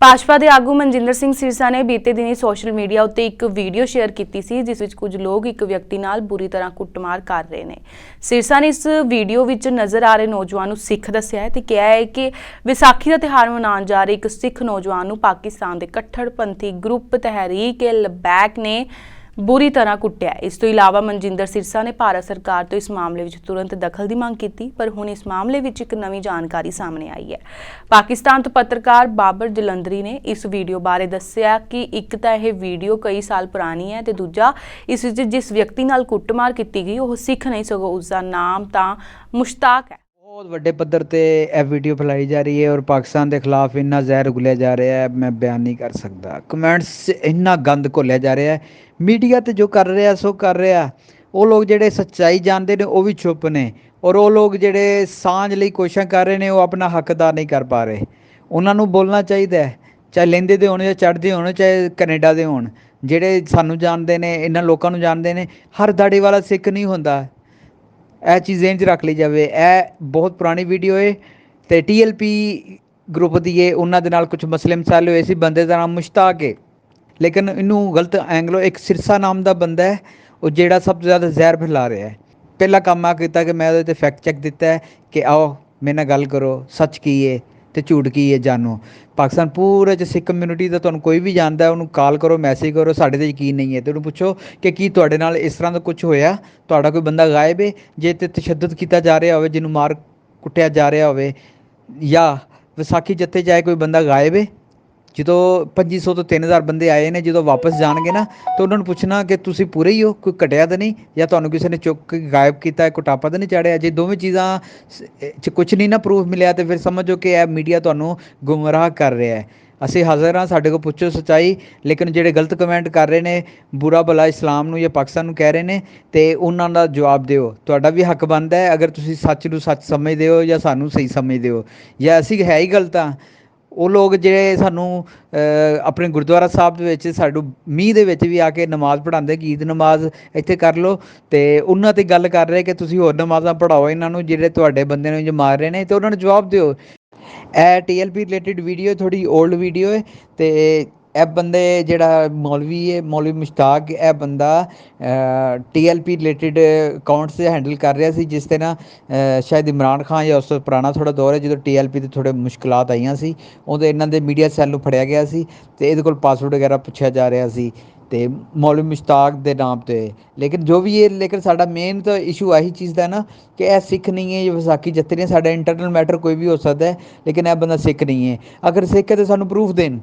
ਭਾਜਪਾ ਦੇ ਆਗੂ ਮਨਜਿੰਦਰ ਸਿੰਘ ਸਿਰਸਾ ਨੇ ਬੀਤੇ ਦਿਨੀ ਸੋਸ਼ਲ ਮੀਡੀਆ ਉੱਤੇ ਇੱਕ ਵੀਡੀਓ ਸ਼ੇਅਰ ਕੀਤੀ ਸੀ, ਜਿਸ ਵਿੱਚ ਕੁਝ ਲੋਕ ਇੱਕ ਵਿਅਕਤੀ ਨਾਲ ਬੁਰੀ ਤਰ੍ਹਾਂ ਕੁੱਟਮਾਰ ਕਰ ਰਹੇ ਨੇ। ਸਿਰਸਾ ਨੇ ਇਸ ਵੀਡੀਓ ਵਿੱਚ ਨਜ਼ਰ ਆ ਰਹੇ ਨੌਜਵਾਨ ਨੂੰ ਸਿੱਖ ਦੱਸਿਆ ਹੈ ਤੇ ਕਿਹਾ ਹੈ ਕਿ ਵਿਸਾਖੀ ਦਾ ਤਿਉਹਾਰ ਮਨਾਉਣ ਜਾ ਰਹੇ ਇੱਕ ਸਿੱਖ ਨੌਜਵਾਨ ਨੂੰ ਪਾਕਿਸਤਾਨ ਦੇ ਕੱਟੜਪੰਥੀ ਗਰੁੱਪ ਤਹਿਰੀਕ ਏ ਲਬੈਕ ਨੇ ਬੁਰੀ ਤਰ੍ਹਾਂ ਕੁੱਟਿਆ। ਇਸ ਤੋਂ ਇਲਾਵਾ ਮਨਜਿੰਦਰ ਸਿਰਸਾ ਨੇ ਭਾਰਤ ਸਰਕਾਰ ਤੋਂ ਇਸ ਮਾਮਲੇ ਵਿੱਚ ਤੁਰੰਤ ਦਖਲ ਦੀ ਮੰਗ ਕੀਤੀ, ਪਰ ਹੁਣ ਇਸ ਮਾਮਲੇ ਵਿੱਚ ਇੱਕ ਨਵੀਂ ਜਾਣਕਾਰੀ ਸਾਹਮਣੇ ਆਈ ਹੈ। ਪਾਕਿਸਤਾਨ ਤੋਂ ਪੱਤਰਕਾਰ ਬਾਬਰ ਜਲੰਧਰੀ ਨੇ ਇਸ ਵੀਡੀਓ ਬਾਰੇ ਦੱਸਿਆ ਕਿ ਇੱਕ ਤਾਂ ਇਹ ਵੀਡੀਓ ਕਈ ਸਾਲ ਪੁਰਾਣੀ ਹੈ ਤੇ ਦੂਜਾ, ਇਸ ਵਿੱਚ ਜਿਸ ਵਿਅਕਤੀ ਨਾਲ ਕੁੱਟਮਾਰ ਕੀਤੀ ਗਈ, ਉਹ ਸਿੱਖ ਨਹੀਂ ਸਗੋਂ ਉਸ ਦਾ ਨਾਮ ਤਾਂ ਮੁਸ਼ਤਾਕ ਹੈ। ਬਹੁਤ ਵੱਡੇ ਪੱਧਰ ਤੇ ਇਹ ਵੀਡੀਓ ਫੈਲਾਈ ਜਾ ਰਹੀ ਹੈ ਔਰ ਪਾਕਿਸਤਾਨ ਦੇ ਖਿਲਾਫ ਇੰਨਾ ਜ਼ਹਿਰ ਉਗਲਿਆ ਜਾ ਰਿਹਾ ਹੈ, ਮੈਂ ਬਿਆਨ ਨਹੀਂ ਕਰ ਸਕਦਾ। ਕਮੈਂਟਸ ਇੰਨਾ ਗੰਦ ਘੋਲਿਆ ਜਾ ਰਿਹਾ ਹੈ। ਮੀਡੀਆ ਤੇ ਜੋ ਕਰ ਰਿਹਾ, ਸੋ ਕਰ ਰਿਹਾ। ਉਹ ਲੋਕ ਜਿਹੜੇ ਸੱਚਾਈ ਜਾਣਦੇ ਨੇ, ਉਹ ਵੀ ਚੁੱਪ ਨੇ। ਔਰ ਉਹ ਲੋਕ ਜਿਹੜੇ ਸਾਂਝ ਲਈ ਕੋਸ਼ਿਸ਼ਾਂ ਕਰ ਰਹੇ ਨੇ, ਉਹ ਆਪਣਾ ਹੱਕ ਅਦਾ ਨਹੀਂ ਕਰ ਪਾ ਰਹੇ। ਉਹਨਾਂ ਨੂੰ ਬੋਲਣਾ ਚਾਹੀਦਾ ਹੈ, ਚਾਹੇ ਲੈਂਦੇ ਦੇ ਹੋਣ ਜਾਂ ਚੜ੍ਹਦੇ ਹੋਣ, ਚਾਹੇ ਕੈਨੇਡਾ ਦੇ ਹੋਣ। ਜਿਹੜੇ ਸਾਨੂੰ ਜਾਣਦੇ ਨੇ, ਇਹਨਾਂ ਲੋਕਾਂ ਨੂੰ ਜਾਣਦੇ ਨੇ, ਹਰ ਦਾੜੀ ਵਾਲਾ ਸਿੱਖ ਨਹੀਂ ਹੁੰਦਾ। ਇਹ ਚੀਜ਼ ਜ਼ਿਹਨ 'ਚ ਰੱਖ ਲਈ ਜਾਵੇ। ਇਹ ਬਹੁਤ ਪੁਰਾਣੀ ਵੀਡੀਓ ਹੈ ਤੇ ਟੀਐਲਪੀ ਗਰੁੱਪ ਦੀ ਹੈ ਉਹਨਾਂ ਦੇ ਨਾਲ ਕੁਝ ਮਸਲੇ ਮਸਾਲੇ ਹੋਏ ਸੀ, ਬੰਦੇ ਦਾ ਨਾਮ ਮੁਸ਼ਤਾਕ ਹੈ ਲੇਕਿਨ ਇਹਨੂੰ ਗਲਤ ਐਂਗਲੋ ਇੱਕ ਸਿਰਸਾ ਨਾਮ ਦਾ ਬੰਦਾ ਹੈ, ਉਹ ਜਿਹੜਾ ਸਭ ਤੋਂ ਜ਼ਿਆਦਾ ਜ਼ਹਿਰ ਫੈਲਾ ਰਿਹਾ ਹੈ। ਪਹਿਲਾ ਕੰਮ ਆ ਕੀਤਾ ਕਿ ਮੈਂ ਉਹਦੇ ਤੇ ਫੈਕਟ ਚੈੱਕ ਦਿੱਤਾ ਹੈ ਕਿ ਆਓ, ਮੇਰੇ ਨਾਲ ਗੱਲ ਕਰੋ, ਸੱਚ ਕੀ ਹੈ ਤੇ ਝੂਠ ਕੀ ਹੈ ਜਾਣੋ? ਪਾਕਿਸਤਾਨ ਪੂਰੇ ਚ ਸਿੱਖ ਕਮਿਊਨਿਟੀ ਦਾ ਤੁਹਾਨੂੰ ਕੋਈ ਵੀ ਜਾਣਦਾ ਉਹਨੂੰ ਕਾਲ ਕਰੋ ਮੈਸੇਜ ਕਰੋ, ਸਾਡੇ ਤੇ ਯਕੀਨ ਨਹੀਂ ਹੈ। ਤੇ ਉਹਨੂੰ ਪੁੱਛੋ ਕਿ ਕੀ ਤੁਹਾਡੇ ਨਾਲ ਇਸ ਤਰ੍ਹਾਂ ਦਾ ਕੁਝ ਹੋਇਆ? ਤੁਹਾਡਾ ਕੋਈ ਬੰਦਾ ਗਾਇਬ ਹੈ? ਜੇ ਤੇ ਤਸ਼ੱਦਦ ਕੀਤਾ ਜਾ ਰਿਹਾ ਹੋਵੇ, ਜਿਹਨੂੰ ਮਾਰ ਕੁੱਟਿਆ ਜਾ ਰਿਹਾ ਹੋਵੇ, ਜਾਂ ਵਿਸਾਖੀ ਜੱਥੇ ਜਾਏ ਕੋਈ ਬੰਦਾ ਗਾਇਬ ਹੈ? ਜਦੋਂ 2500 ਤੋਂ 3000 ਬੰਦੇ ਆਏ ਨੇ, ਜਦੋਂ ਵਾਪਸ ਜਾਣਗੇ ਨਾ, ਤਾਂ ਉਹਨਾਂ ਨੂੰ ਪੁੱਛਣਾ ਕਿ ਤੁਸੀਂ ਪੂਰੇ ਹੀ ਹੋ, ਕੋਈ ਘਟਿਆ ਤਾਂ ਨਹੀਂ? ਜਾਂ ਤੁਹਾਨੂੰ ਕਿਸੇ ਨੇ ਚੁੱਕ ਕੇ ਗਾਇਬ ਕੀਤਾ ਹੈ ਕੁਟਾਪਾ ਤਾਂ ਨਹੀਂ ਚੜਿਆ ਜੇ ਦੋਵੇਂ ਚੀਜ਼ਾਂ 'ਚ ਕੁਝ ਨਹੀਂ ਨਾ ਪ੍ਰੂਫ ਮਿਲਿਆ, ਤੇ ਫਿਰ ਸਮਝੋ ਕਿ ਇਹ ਮੀਡੀਆ ਤੁਹਾਨੂੰ ਗੁੰਮਰਾਹ ਕਰ ਰਿਹਾ ਹੈ। ਅਸੀਂ ਹਾਜ਼ਰ ਹਾਂ, ਸਾਡੇ ਕੋਲ ਪੁੱਛੋ ਸੱਚਾਈ, ਲੇਕਿਨ ਜਿਹੜੇ ਗਲਤ ਕਮੈਂਟ ਕਰ ਰਹੇ ਨੇ, ਬੁਰਾ ਭਲਾ ਇਸਲਾਮ ਨੂੰ ਜਾਂ ਪਾਕਿਸਤਾਨ ਨੂੰ ਕਹਿ ਰਹੇ ਨੇ, ਤੇ ਉਹਨਾਂ ਦਾ ਜਵਾਬ ਦਿਓ। ਤੁਹਾਡਾ ਵੀ ਹੱਕ ਬਣਦਾ ਹੈ, ਅਗਰ ਤੁਸੀਂ ਸੱਚ ਨੂੰ ਸੱਚ ਸਮਝਦੇ ਹੋ ਜਾਂ ਸਾਨੂੰ ਸਹੀ ਸਮਝਦੇ ਹੋ। ਜਾਂ ਅਸੀਂ ਹੈ ਹੀ ਗਲਤ ਹਾਂ ਉਹ ਲੋਕ ਜਿਹੜੇ ਸਾਨੂੰ ਆਪਣੇ ਗੁਰਦੁਆਰਾ ਸਾਹਿਬ ਦੇ ਵਿੱਚ ਸਾਨੂੰ ਮੀਂਹ ਦੇ ਵਿੱਚ ਵੀ ਆ ਕੇ ਨਮਾਜ਼ ਪੜ੍ਹਾਉਂਦੇ, ਗੀਤ ਨਮਾਜ਼ ਇੱਥੇ ਕਰ ਲਓ। ਤੇ ਉਹਨਾਂ ਤੇ ਗੱਲ ਕਰ ਰਹੇ ਕਿ ਤੁਸੀਂ ਹੋਰ ਨਮਾਜ਼ਾਂ ਪੜ੍ਹਾਓ ਇਹਨਾਂ ਨੂੰ ਜਿਹੜੇ ਤੁਹਾਡੇ ਬੰਦੇ ਨੂੰ ਮਾਰ ਰਹੇ ਨੇ, ਤੇ ਉਹਨਾਂ ਨੂੰ ਜਵਾਬ ਦਿਓ। ਇਹ ਟੀਐਲਪੀ ਰਿਲੇਟਡ ਵੀਡੀਓ ਥੋੜੀ 올ਡ ਵੀਡੀਓ ਹੈ ਤੇ ਇਹ ਬੰਦੇ ਜਿਹੜਾ ਮੌਲਵੀ ਹੈ ਮੌਲਵੀ ਮੁਸ਼ਤਾਕ ਇਹ ਬੰਦਾ ਟੀਐਲਪੀ ਰਿਲੇਟਡ ਅਕਾਊਂਟਸ ਹੈਂਡਲ ਕਰ ਰਿਹਾ ਸੀ ਜਿਸ ਤੇ ਨਾ ਸ਼ਾਇਦ ਇਮਰਾਨ ਖਾਨ ਜਾਂ ਉਸ ਤੋਂ ਪੁਰਾਣਾ ਥੋੜਾ ਦੌਰ ਹੈ ਜਦੋਂ ਟੀਐਲਪੀ ਤੇ ਥੋੜੇ ਮੁਸ਼ਕਲਾਤ ਆਈਆਂ ਸੀ ਉਹਦੇ ਇਹਨਾਂ ਦੇ ਮੀਡੀਆ ਸੈੱਲ ਨੂੰ ਫੜਿਆ ਗਿਆ ਸੀ ਤੇ ਇਹਦੇ ਕੋਲ ਪਾਸਵਰਡ ਵਗੈਰਾ ਪੁੱਛਿਆ ਜਾ ਰਿਹਾ ਸੀ ਤੇ ਮੌਲਵੀ ਮੁਸ਼ਤਾਕ ਦੇ ਨਾਮ ਤੇ। ਲੇਕਿਨ ਜੋ ਵੀ ਇਹ ਲੇਕਿਨ ਸਾਡਾ ਮੇਨ ਤਾਂ ਇਸ਼ੂ ਆਹੀ ਚੀਜ਼ ਦਾ ਨਾ ਕਿ ਇਹ ਸਿੱਖ ਨਹੀਂ ਹੈ ਇਹ ਵਿਸਾਖੀ ਜੱਥੇ ਨਹੀਂ ਹੈ, ਸਾਡਾ ਇੰਟਰਨਲ ਮੈਟਰ ਕੋਈ ਵੀ ਹੋ ਸਕਦਾ ਹੈ ਲੇਕਿਨ ਇਹ ਬੰਦਾ ਸਿੱਖ ਨਹੀਂ ਹੈ। ਅਗਰ ਸਿੱਖ ਹੈ ਤਾਂ ਸਾਨੂੰ ਪ੍ਰੂਫ ਦੇਣ।